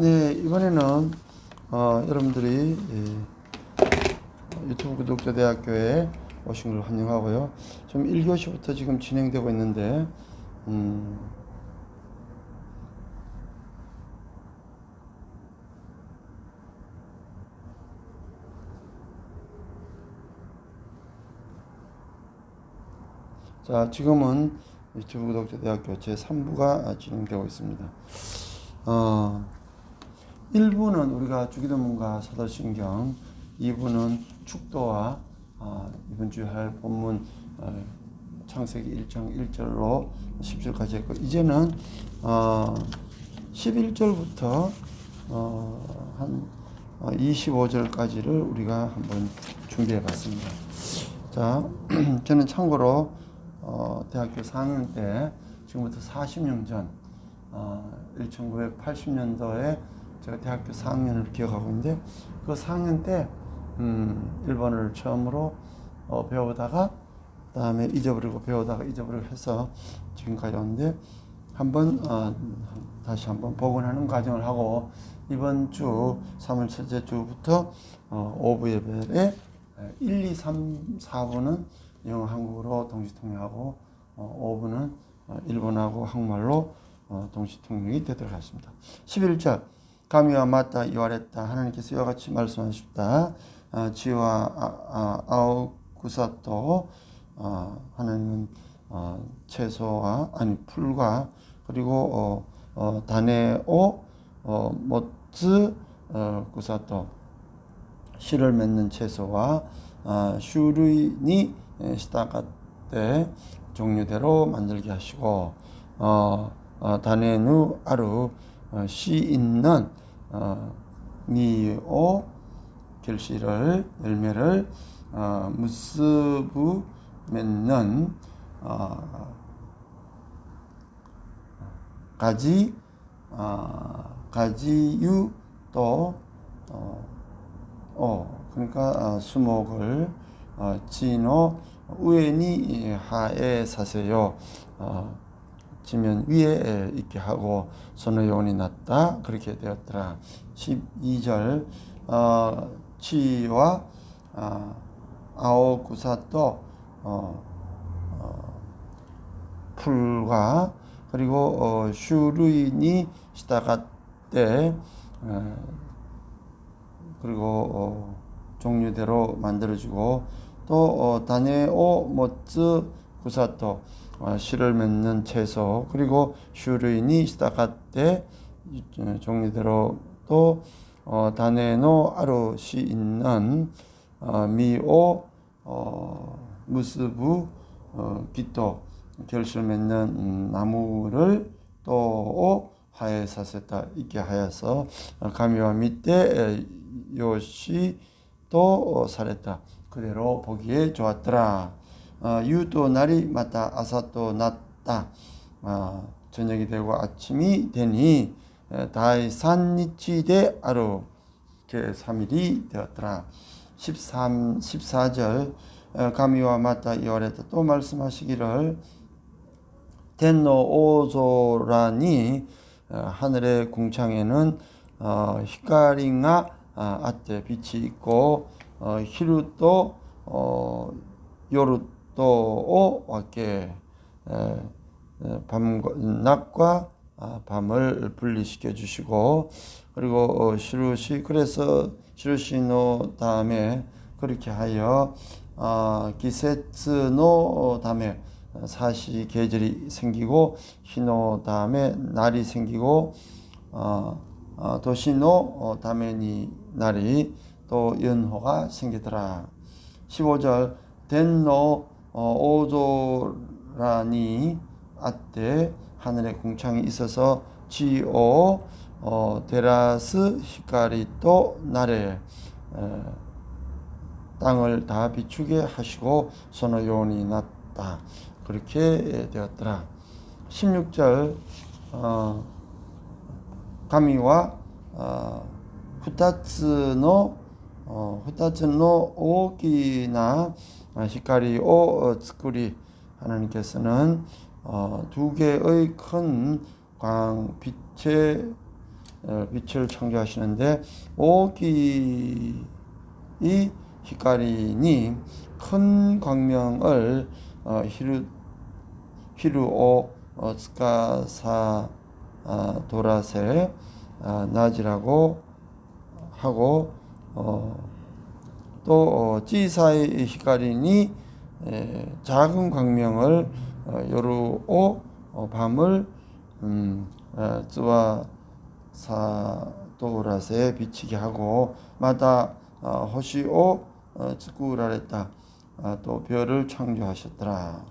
네, 이번에는 어, 여러분들이 예, 유튜브 구독자 대학교에 오신 걸 환영하고요. 지금 1교시부터 지금 진행되고 있는데 음, 자, 지금은 유튜브 구독자 대학교 제 3부가 진행되고 있습니다. 어, 1부는 우리가 주기도문과 사도신경, 2부는 축도와 어, 이번 주에 할 본문 어, 창세기 1장 1절로 10절까지 했고 이제는 어, 11절부터 어, 한 25절까지를 우리가 한번 준비해 봤습니다. 자, 저는 참고로 어, 대학교 4학년 때 지금부터 40년 전 어, 1980년도에 제가 대학교 4학년을 기억하고 있는데 그 4학년 때 음, 일본어를 처음으로 어, 배우다가 그다음에 잊어버리고 배우다가 잊어버리고 해서 지금까지 왔는데 한번 어, 다시 한번 복원하는 과정을 하고 이번 주 3월 첫째 주부터 어, 오후 예배에 1, 2, 3, 4부는 영어, 한국어로 동시 통역하고 어, 5부는 어, 일본하고 한국말로 어, 동시 통역이 되도록 하겠습니다. 11절 가미와 맞다 이와랬다. 하나님께서 이와 같이 말씀하십다. 아, 지와 아, 아, 아우구사또 어, 하나님은 어, 채소와 아니 풀과 그리고 어, 어, 다네오 어, 모츠 어, 구사또 실을 맺는 채소와 아, 슈르이니 시다가때 종류대로 만들게 하시고 어, 어, 다네누 아루 어, 씨 있는 어, 미오 결실을 열매를 어, 무스부 맺는 어, 가지 어, 가지유 또 어, 어 그러니까 어, 수목을 어, 진호 우엔이 하에 사세요. 어, 지면 위에 있게 하고 선의 요원이 났다 그렇게 되었더라. 12절 어, 치와 어, 아오구사또 어, 어, 풀과 그리고 어, 슈루인이 시다가때 어, 그리고 어, 종류대로 만들어지고 또 어, 다네오 모츠 구사토 어, 실을 맺는 채소 그리고 슈르인이 시다가때 종류대로 또 어, 다네노 아루시 있는 어, 미오 어, 무스부 어, 기토 결실 맺는 음, 나무를 또 하에 사세다 있게 하여서 어, 가미와 밑에 요시 또 살했다. 그대로 보기에 좋았더라. 어, 유도 날이 맞다 아사또 났다. 어, 저녁이 되고 아침이 되니 다이산니치데 아루 게 3일이 되었더라. 13, 14절 어, 가미와 맞다 이월했다 또 말씀하시기를 텐노 오조라니 어, 하늘의 궁창에는 어, 히카리가 아, 아때 빛이 있고 어, 히루또 어, 요루 또오 와께 밤과 낮과 아, 밤을 분리시켜 주시고 그리고 어, 시루시 그래서 시루시노 다음에 그렇게 하여 아, 기세츠노 다음에 사시 계절이 생기고 히노 다음에 날이 생기고 어, 어, 도시노 어, 다메니 날이 또 연호가 생기더라. 15절 덴노 어, 오조라니 아때 하늘에 궁창이 있어서 지오 어, 데라스 히카리 또 날에 에, 땅을 다 비추게 하시고 선호요원이 났다. 그렇게 되었더라. 16절 어, 가미와 어, 후타츠노 어, 후타츠노 오기나 히카리 오 츠쿠리 하나님께서는 어, 두 개의 큰 광 빛의 어, 빛을 창조하시는데 오기 이 히카리니 큰 광명을 어, 히루 히루오 어, 스카사 아, 도라세 아, 나지라고 하고 어, 또 어, 찌사의 히카리니 에, 작은 광명을 어, 요루오 어, 밤을 음, 어, 쯔와 사도라세 비치게 하고 마다 어, 호시오 어, 츠쿠라랬다 아, 또 별을 창조하셨더라.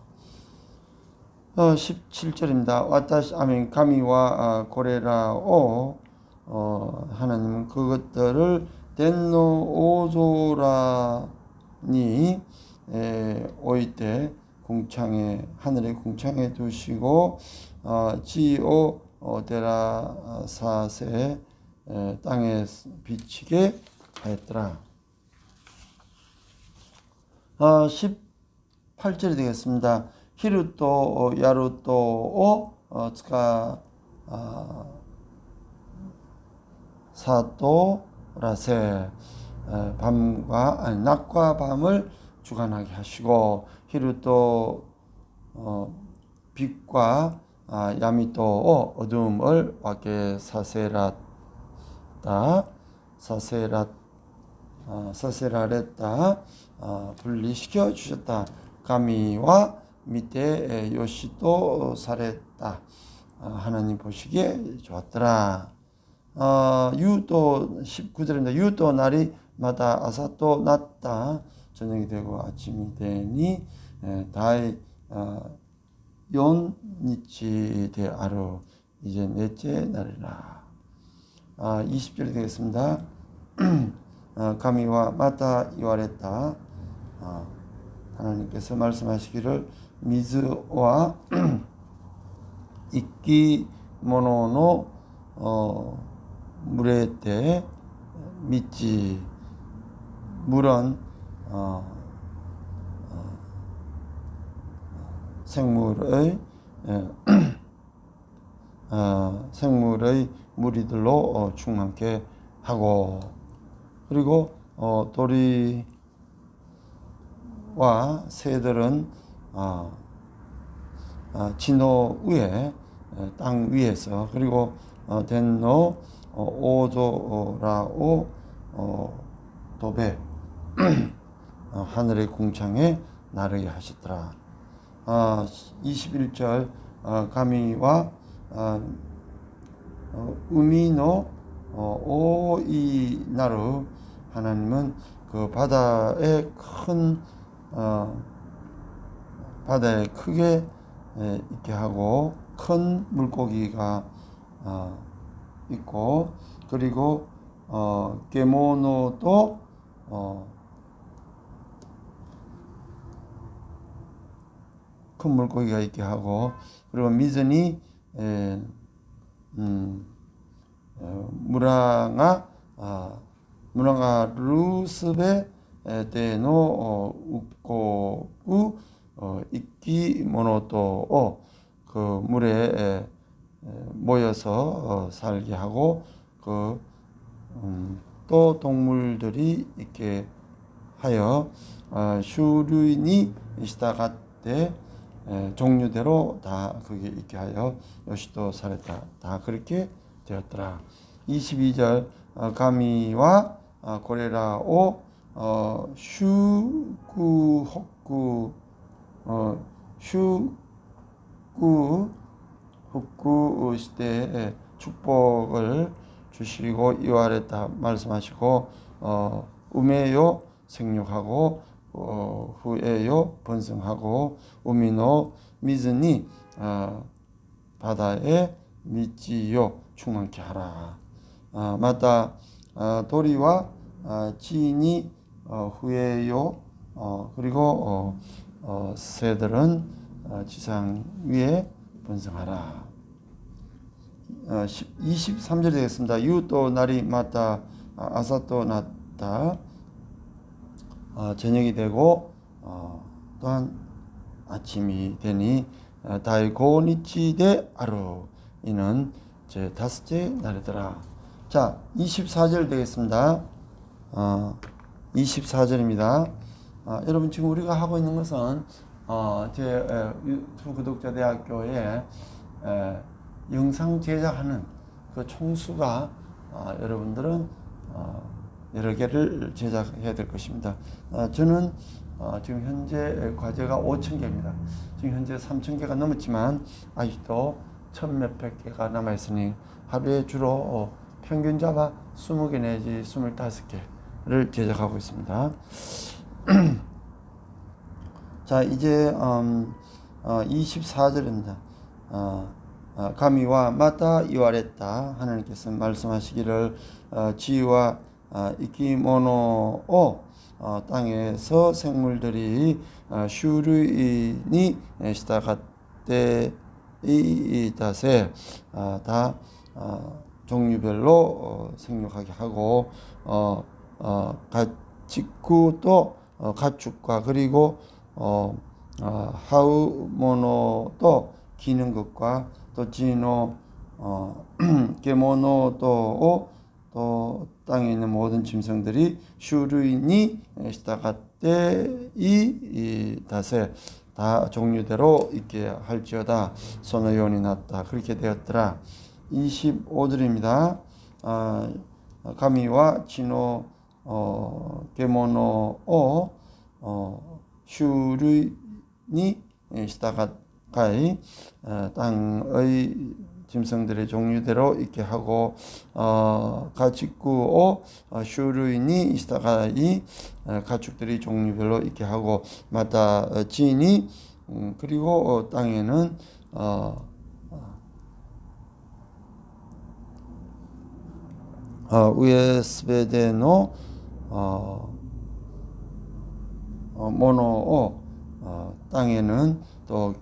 어, 17절입니다. 와타시 아멘 가미와 아, 고레라오 어, 하나님은 그것들을 에, 오이때 궁창에 하늘의 궁창에 두시고 어, 지오 어, 데라 사세 에, 땅에 비치게 하였더라. 어, 18절이 되겠습니다. 히루또 어, 야루또 오 어, 츠카 아, 사토 라세 에, 밤과 아니, 낮과 밤을 주관하게 하시고 히루또 어, 빛과 아, 야미또 오 어둠을 와게 사세라다 사세라 어, 사세라레다 어, 분리시켜 주셨다. 가미와 밑에 에, 요시도 사랬다. 어, 하나님 보시기에 좋았더라. 어, 유도 19절입니다. 유도 날이 마다 아사또 났다. 저녁이 되고 아침이 되니 에, 다이 어, 연니치 대아루 이제 넷째 날이라. 아, 20절이 되겠습니다. 어, 가미와 마타 이와랬다. 어, 하나님께서 말씀하시기를 미즈와 이끼 모노노 어, 물에 때 믿지 물은 어, 어, 생물의 예, 어, 생물의 무리들로 어, 충만케 하고 그리고 어, 도리와 새들은 어, 어, 진호 위에 에, 땅 위에서 그리고 어, 어, 오조라오 어, 도배 어, 하늘의 궁창에 나르게 하시더라. 어, 21절 어, 가미와 어, 어, 우미노 어, 오이나루 하나님은 그 바다에 큰 어, 바다에 크게 에, 있게 하고 큰 물고기가 어, 있고 그리고 어, 게모노도 어, 큰 물고기가 있게 하고 그리고 미즈니 에, 음, 어, 무랑아 아, 무랑아 루스베 데노 어, 웃고 우 어, 이끼 모노토 그 물에 에, 에, 모여서 어, 살게 하고 그 음, 또 동물들이 있게 하여 어, 슈류인이 시다가때 에, 종류대로 다 그게 있게 하여 요시도 살았다. 다 그렇게 되었더라. 22절 어, 가미와 어, 고레라오 어, 슈구 어, 슈구 헛구 시대에 축복을 주시고 이와랬다 말씀하시고 어, 우메요 생육하고 어, 후에요 번성하고 우미노 미즈니 어, 바다에 미지요 충만케 하라. 아, 맞다. 아, 도리와 아, 지인이 어, 후에요. 어, 그리고 어, 어, 새들은 어, 지상 위에 번성하라. 어, 23절 되겠습니다. 유또 날이 맞다. 아, 아사또 났다. 어, 저녁이 되고 어, 또한 아침이 되니 어, 다이고니치데 아루 이는 제 다섯째 날이더라. 자, 24절 되겠습니다. 어, 24절입니다. 아, 여러분 지금 우리가 하고 있는 것은 어, 제 에, 유튜브 구독자 대학교에 에, 영상 제작하는 그 총수가 아, 여러분들은 어, 여러 개를 제작해야 될 것입니다. 아, 저는 어, 지금 현재 과제가 5천 개입니다. 지금 현재 3천 개가 넘었지만 아직도 천 몇백 개가 남아 있으니 하루에 주로 어, 평균 잡아 20개 내지 25개를 제작하고 있습니다. 자 이제 음, 어, 24절입니다. 어, 어, 가미와 마다 이와랬다 하나님께서 말씀하시기를 어, 지와 어, 이키모노 어, 땅에서 생물들이 어, 이 닷에 어, 다 어, 종류별로 어, 생육하게 하고 어, 어, 가축구 또 어, 가축과 그리고 어, 어, 하우모노 또 기는 것과 또 진호 어, 게모노 또, 또 땅에 있는 모든 짐승들이 슈르이니 시다가때 이 닷에 다 종류대로 있게 할지어다. 선의원이 났다. 그렇게 되었더라. 25절입니다. 아, 가미와 진호 어, 게모노 오 어, 슈르니 시다가이 어, 땅의 짐승들의 종류대로 있게 하고 어, 가축구 어, 슈르이니 시다가이 어, 가축들이 종류별로 있게 하고 마다 어, 지니 음, 그리고 어, 땅에는 어, 어, 우에스베데노 어, 어, 어, 모노오 어, 땅에는 또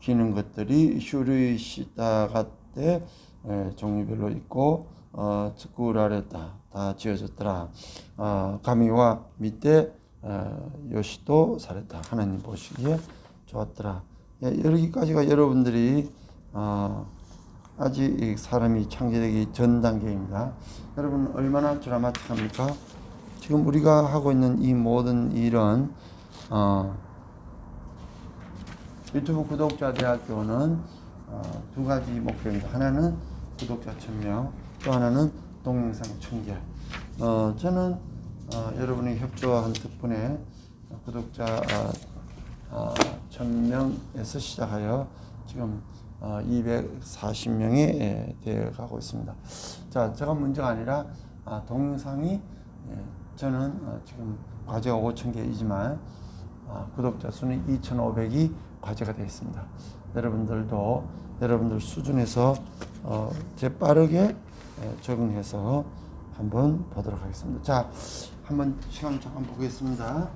기는 것들이 슈르이시다 같대 예, 종류별로 있고 어, 스쿠라레다 다 지어졌더라. 어, 가미와 밑에 어, 요시도 사레다. 하나님 보시기에 좋았더라. 예, 여기까지가 여러분들이 어, 아직 사람이 창조되기 전 단계입니다. 여러분 얼마나 드라마틱합니까? 지금 우리가 하고 있는 이 모든 일은 어, 유튜브 구독자 대학교는 어, 두 가지 목표입니다. 하나는 구독자 1000명, 또 하나는 동영상 1000개. 어, 저는 어, 여러분의 협조한 덕분에 구독자 어, 어, 1000명에서 시작하여 지금 어, 240명이 되어 가고 있습니다. 자, 제가 문제가 아니라 아, 동영상이 예, 저는 어, 지금 과제가 5,000개이지만 아, 구독자 수는 2,500이 과제가 되어 있습니다. 여러분들도 여러분들 수준에서 어, 재빠르게 예, 적응해서 한번 보도록 하겠습니다. 자, 한번 시간 잠깐 보겠습니다.